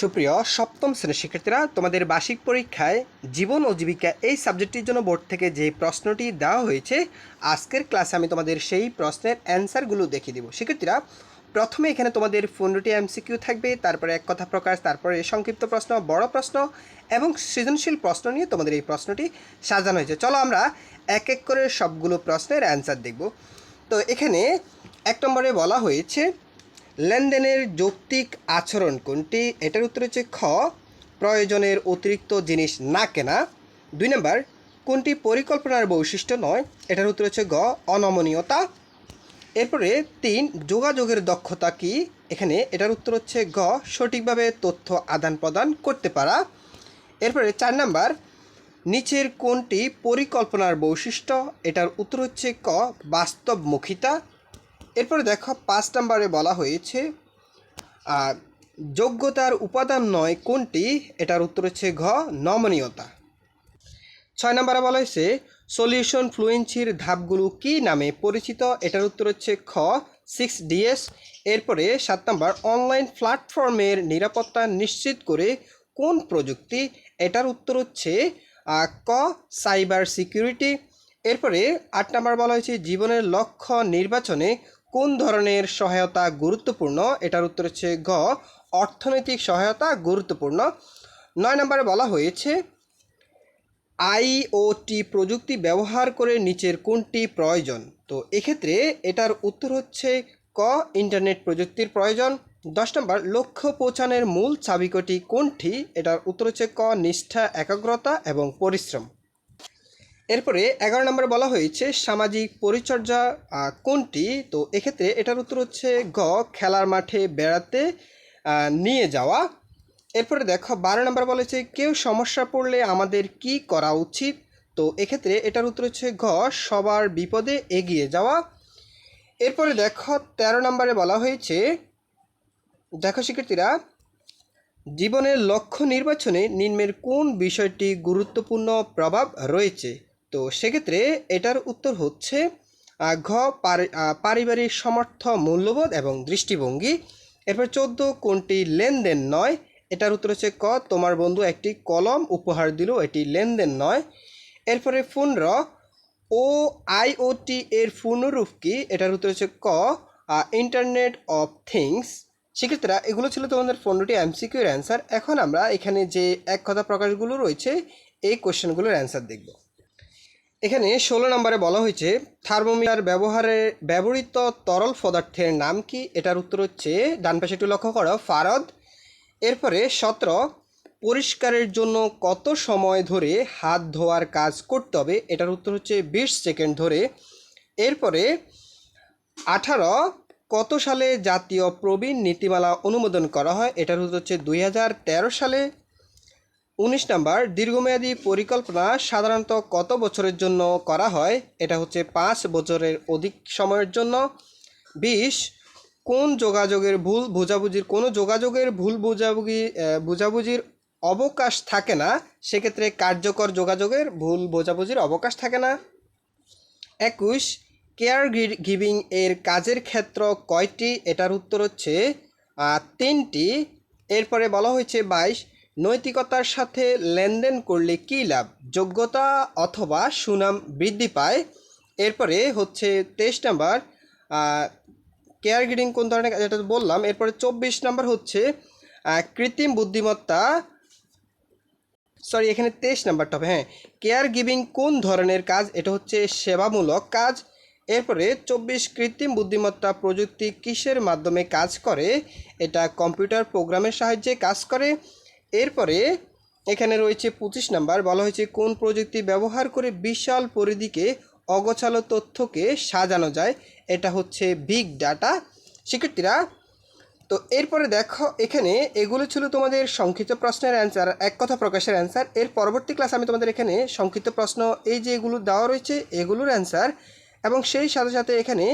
সুপ্রিয়, সপ্তম শ্রেণির শিক্ষার্থীরা, তোমাদের বার্ষিক পরীক্ষায় জীবন ও জীবিকা এই সাবজেক্টটির জন্য বোর্ড থেকে যে প্রশ্নটি দেওয়া হয়েছে, আজকের ক্লাসে আমি তোমাদের সেই প্রশ্নের অ্যান্সারগুলো দেখিয়ে দিব। শিক্ষার্থীরা, প্রথমে এখানে তোমাদের পনেরোটি এমসিকিউ থাকবে, তারপরে এক কথা প্রকাশ, তারপরে সংক্ষিপ্ত প্রশ্ন, বড় প্রশ্ন এবং সৃজনশীল প্রশ্ন নিয়ে তোমাদের এই প্রশ্নটি সাজানো হয়েছে। চলো আমরা এক এক করে সবগুলো প্রশ্নের অ্যান্সার দেখব। তো এখানে এক নম্বরে বলা হয়েছে লেনদেনের যৌক্তিক আচরণ কোনটি? এটার উত্তর হচ্ছে খ, প্রয়োজনের অতিরিক্ত জিনিস না কেনা। দুই নম্বর, কোনটি পরিকল্পনার বৈশিষ্ট্য নয়? এটার উত্তর হচ্ছে গ, অনমনীয়তা। এরপরে তিন, যোগাযোগের দক্ষতা কি? এখানে এটার উত্তর হচ্ছে গ, সঠিকভাবে তথ্য আদান প্রদান করতে পারা। এরপরে চার নাম্বার, নিচের কোনটি পরিকল্পনার বৈশিষ্ট্য? এটার উত্তর হচ্ছে ক, বাস্তবমুখিতা। এরপরে দেখো, পাঁচ নম্বরে বলা হয়েছে যোগ্যতার উপাদান নয় কোনটি? এটার উত্তর হচ্ছে ঘ, নমনীয়তা। ছয় নম্বরে বলা হয়েছে, সলিউশন ফ্লুয়েন্সির ধাপগুলো কি নামে পরিচিত? এটার উত্তর হচ্ছে খ সিক্স ডিএস এরপরে সাত নম্বর, অনলাইন প্ল্যাটফর্মের নিরাপত্তা নিশ্চিত করে কোন প্রযুক্তি? এটার উত্তর হচ্ছে ক, সাইবার সিকিউরিটি। এরপরে আট নম্বর বলা হয়েছে, জীবনের লক্ষ্য নির্বাচনে কোন ধরনের সহায়তা গুরুত্বপূর্ণ? এটার উত্তর হচ্ছে গ অর্থনৈতিক সহায়তা গুরুত্বপূর্ণ। নয় নম্বরে বলা হয়েছে আইওটি প্রযুক্তি ব্যবহার করে নিচের কোনটি প্রয়োজন? তো এক্ষেত্রে এটার উত্তর হচ্ছে ক, ইন্টারনেট প্রযুক্তির প্রয়োজন। দশ নম্বর, লক্ষ্য পৌঁছানোর মূল চাবিকটি কোনটি? এটার উত্তর হচ্ছে ক, নিষ্ঠা, একাগ্রতা এবং পরিশ্রম। এরপরে এগারো নম্বরে বলা হয়েছে সামাজিক পরিচর্যা কোনটি? তো এক্ষেত্রে এটার উত্তর হচ্ছে গ, খেলার মাঠে বেড়াতে নিয়ে যাওয়া। এরপরে দেখো, বারো নম্বর বলেছে কেউ সমস্যা পড়লে আমাদের কি করা উচিত? তো এক্ষেত্রে এটার উত্তর হচ্ছে ঘ, সবার বিপদে এগিয়ে যাওয়া। এরপরে দেখো, তেরো নম্বরে বলা হয়েছে, দেখো শিক্ষার্থীরা, জীবনের লক্ষ্য নির্বাচনে নিম্নের কোন বিষয়টি গুরুত্বপূর্ণ প্রভাব রয়েছে? তো সেক্ষেত্রে এটার উত্তর হচ্ছে ঘ পারিবারিক সমর্থ মূল্যবোধ এবং দৃষ্টিভঙ্গি। এরপর চোদ্দ, কোনটি লেনদেন নয়? এটার উত্তর হচ্ছে ক, তোমার বন্ধু একটি কলম উপহার দিল, এটি লেনদেন নয়। এরপরে পনেরো, ও আইওটি এর পূর্ণরূপ কি? এটার উত্তর হচ্ছে ক ইন্টারনেট অফ থিংস। শিক্ষার্থীরা এগুলো ছিল তোমাদের পনেরোটি এমসিকিউর অ্যান্সার। এখন আমরা এখানে যে এক কথা প্রকাশগুলো রয়েছে, এই কোশ্চেনগুলোর অ্যান্সার দেখব। এখানে ষোলো নম্বরে বলা হয়েছে, থার্মোমিটার ব্যবহারে ব্যবহৃত তরল পদার্থের নাম কি? এটার উত্তর হচ্ছে, ডান পাশে একটু লক্ষ্য করো, ফারদ। এরপরে সতেরো, পরিষ্কারের জন্য কত সময় ধরে হাত ধোয়ার কাজ করতে হবে? এটার উত্তর হচ্ছে, বিশ সেকেন্ড ধরে। এরপরে আঠারো, কত সালে জাতীয় প্রবীণ নীতিমালা অনুমোদন করা হয়? এটার উত্তর হচ্ছে, দুই হাজার তেরো সালে উনিশ নাম্বার, দীর্ঘমেয়াদী পরিকল্পনা সাধারণত কত বছরের জন্য করা হয়? এটা হচ্ছে পাঁচ বছরের অধিক সময়ের জন্য। বিশ, কোন যোগাযোগের ভুল বোঝাবুঝির, কোনো যোগাযোগের ভুল বোঝাবুঝি বোঝাবুঝির অবকাশ থাকে না, সেক্ষেত্রে কার্যকর যোগাযোগের ভুল বোঝাবুঝির অবকাশ থাকে না। একুশ, কেয়ার গিভিং এর কাজের ক্ষেত্র কয়টি? এটার উত্তর হচ্ছে তিনটি। এরপরে বলা হয়েছে বাইশ নৈতিকতার সাথে লেনদেন করলে কী লাভ? যোগ্যতা অথবা সুনাম বৃদ্ধি পায়। এরপরে হচ্ছে তেইশ নাম্বার কেয়ার গিভিং কোন ধরনের এটা বললাম। এরপরে চব্বিশ নাম্বার হচ্ছে কৃত্রিম বুদ্ধিমত্তা। সরি এখানে তেইশ নাম্বারটা হবে হ্যাঁ। কেয়ার গিভিং কোন ধরনের কাজ? এটা হচ্ছে সেবামূলক কাজ। এরপরে চব্বিশ, কৃত্রিম বুদ্ধিমত্তা প্রযুক্তি কিসের মাধ্যমে কাজ করে? এটা কম্পিউটার প্রোগ্রামের সাহায্যে কাজ করে। এরপরে এখানে রয়েছে পঁচিশ নাম্বার, বলা হয়েছে কোন প্রযুক্তি ব্যবহার করে বিশাল পরিধিকে অগোছালো তথ্যকে সাজানো যায়, এটা হচ্ছে বিগ ডাটা শিক্ষার্থীরা, তো এরপরে দেখো, এখানে এগুলো ছিল তোমাদের সংক্ষিপ্ত প্রশ্নের অ্যান্সার এক কথা প্রকাশের অ্যান্সার এর পরবর্তী ক্লাস আমি তোমাদের এখানে সংক্ষিপ্ত প্রশ্ন, এই যে এগুলো দেওয়া রয়েছে, এগুলোর অ্যান্সার এবং সেই সাথে সাথে এখানে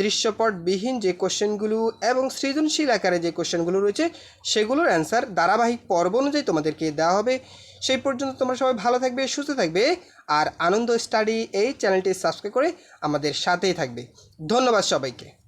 দৃশ্যপট দৃশ্যপটবিহীন যে কোশ্চেনগুলো এবং সৃজনশীল আকারে যে কোশ্চেনগুলো রয়েছে, সেগুলোর অ্যান্সার ধারাবাহিক পর্ব অনুযায়ী তোমাদেরকে দেওয়া হবে। সেই পর্যন্ত তোমরা সবাই ভালো থাকবে, সুস্থ থাকবে, আর আনন্দ স্টাডি এই চ্যানেলটি সাবস্ক্রাইব করে আমাদের সাথেই থাকবে। ধন্যবাদ সবাইকে।